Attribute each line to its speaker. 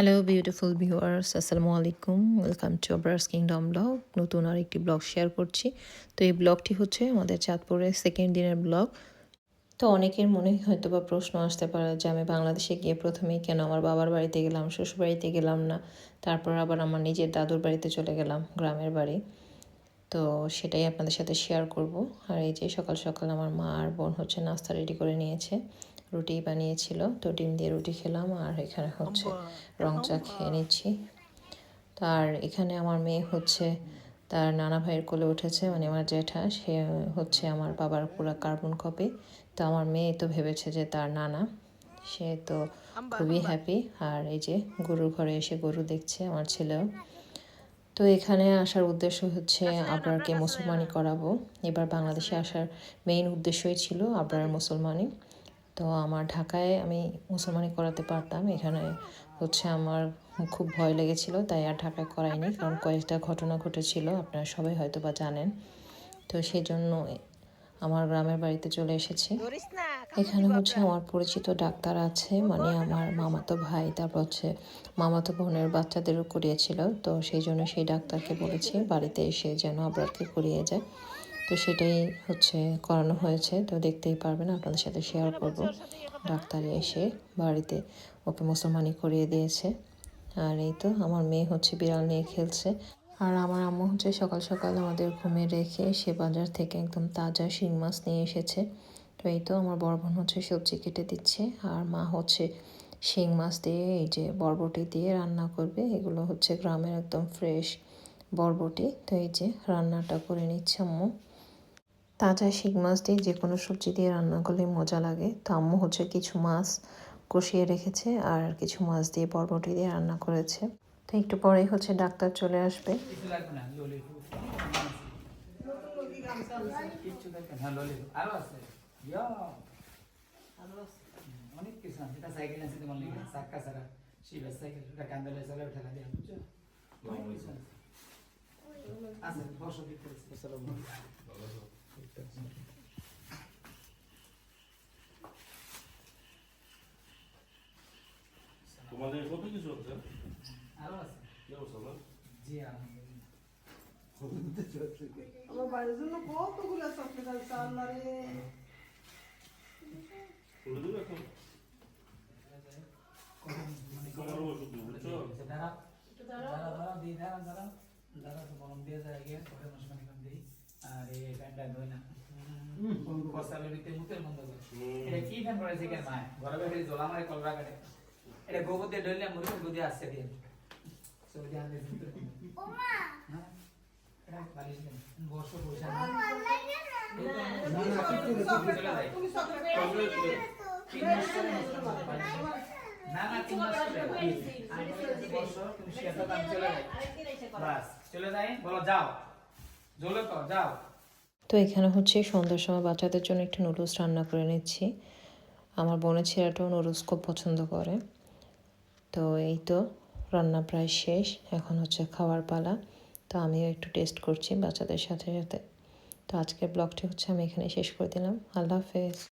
Speaker 1: Hello beautiful viewers আসসালামু আলাইকুম welcome to Abrar's kingdom blog নতুন আর একটি ব্লগ শেয়ার করছি। তো এই ব্লগটি হচ্ছে আমাদের চাঁদপুরের সেকেন্ড দিনের ব্লগ তো অনেকের মনে হয়তো বা প্রশ্ন আসতে পারে যে আমি বাংলাদেশে গিয়ে প্রথমেই কেন আমার বাবার বাড়িতে গেলাম, শ্বশুর বাড়িতে গেলাম না? তারপর আবার আমার নিজের দাদুর বাড়িতে চলে গেলাম, গ্রামের বাড়ি। তো সেটাই আপনাদের সাথে শেয়ার করব। আর এই যে সকাল সকাল আমার মা আর বোন হচ্ছে নাস্তা রেডি করে নিয়েছে। রুটি বানিয়েছিল তো ডিম দিয়ে রুটি খেলাম আর এখানে হচ্ছে রং চা খেয়ে নিচ্ছি। তো আর এখানে আমার মেয়ে হচ্ছে তার নানা ভাইয়ের কোলে উঠেছে মানে আমার জ্যাঠা সে হচ্ছে আমার বাবার পুরো কার্বন কপি তো আমার মেয়ে তো ভেবেছে যে তার নানা সে তো খুবই হ্যাপি আর এই যে গরুর ঘরে এসে গরু দেখছে আমার ছেলেও। তো এখানে আসার উদ্দেশ্য হচ্ছে আবরারকে মুসলমানি করাবো। এবার বাংলাদেশে আসার মেইন উদ্দেশ্যই ছিল আবরার মুসলমানি। তো আমার ঢাকায় আমি মুসলমানি করাতে পারতাম। এখানে হচ্ছে আমার খুব ভয় লেগেছিল তাই আর ঢাকায় করাইনি। কারণ কয়েকটা ঘটনা ঘটেছিল আপনারা সবাই হয়তো বা জানেন। তো সেই জন্য আমার গ্রামের বাড়িতে চলে এসেছি। এখানে হচ্ছে আমার পরিচিত ডাক্তার আছে মানে আমার মামাতো ভাই তারপর হচ্ছে মামাতো বোনের বাচ্চাদেরও করিয়েছিল। তো সেই জন্য সেই ডাক্তারকে বলেছি বাড়িতে এসে যেন আবরারকে করিয়ে যায়। তো সেটাই হচ্ছে করানো হয়েছে। তো দেখতেই পারবেন, আপনাদের সাথে শেয়ার করব। ডাক্তার এসে বাড়িতে ওকে মুসলমানি করিয়ে দিয়েছে। আর এই তো আমার মেয়ে হচ্ছে বিড়াল নিয়ে খেলছে। আর আমার আম্মু হচ্ছে সকাল সকাল আমাদের ঘুমে রেখে সে বাজার থেকে একদম তাজা শিং মাছ নিয়ে এসেছে। তো এই তো আমার বড় বোন হচ্ছে সবজি কেটে দিচ্ছে। আর মা হচ্ছে শিং মাছ দিয়ে এই যে বরবটি দিয়ে রান্না করবে। এগুলো হচ্ছে গ্রামের একদম ফ্রেশ বরবটি। তো এই যে রান্নাটা করে নিচ্ছে আম্মু। তাজা শিং মাছ দিয়ে যে কোনো সবজি দিয়ে রান্না করলে মজা লাগে। তো আম্মু হচ্ছে কিছু মাছ কষিয়ে রেখেছে আর কিছু মাছ দিয়ে বরবটি দিয়ে রান্না করেছে। তো একটু পরেই হচ্ছে ডাক্তার চলে আসবে।
Speaker 2: তোমাদের কত কিছু আছে
Speaker 3: আরও আছে
Speaker 2: কি অবস্থা না
Speaker 3: জি আলহামদুলিল্লাহ
Speaker 4: আমার বাড়ির জন্য কতগুলো চকলেট আছে আল্লাহ রে
Speaker 2: করে দেবে এখন
Speaker 3: মানে
Speaker 2: তোমার ওষুধ দেবো বুঝছ
Speaker 3: দাঁড়া দাঁড়া দাঁড়া দিই দাঁড়া দাঁড়া দাঁড়া তো মলম দিয়ে যায় গিয়ে ঘরে মশমানি করে দিই আর না। মুতের বন্ধ করে। এটা কি ফ্যান করেছে কেন মায়? ঘরে বাইরে জলা মারে কলরা কাটে। এটা গোবর দিয়ে ডলে মুড়ি গুদি আসছে দিয়ে। সব দিয়ে আনলে ভিতরে হ্যাঁ বালিশ বর্ষ পয়সা না। না তিন মাস চলে যায়। চলে যায়। বলো যাও।
Speaker 1: তো এখানে হচ্ছে সন্ধ্যার সময় বাচ্চাদের জন্য একটু নুডলস রান্না করে নিচ্ছি। আমার বোনের ছেলেটাও নুডলস খুব পছন্দ করে। তো এই তো রান্না প্রায় শেষ, এখন হচ্ছে খাওয়ার পালা। তো আমিও একটু টেস্ট করছি বাচ্চাদের সাথে সাথে। তো আজকের ব্লগটি হচ্ছে আমি এখানে শেষ করে দিলাম। আল্লাহ হাফেজ।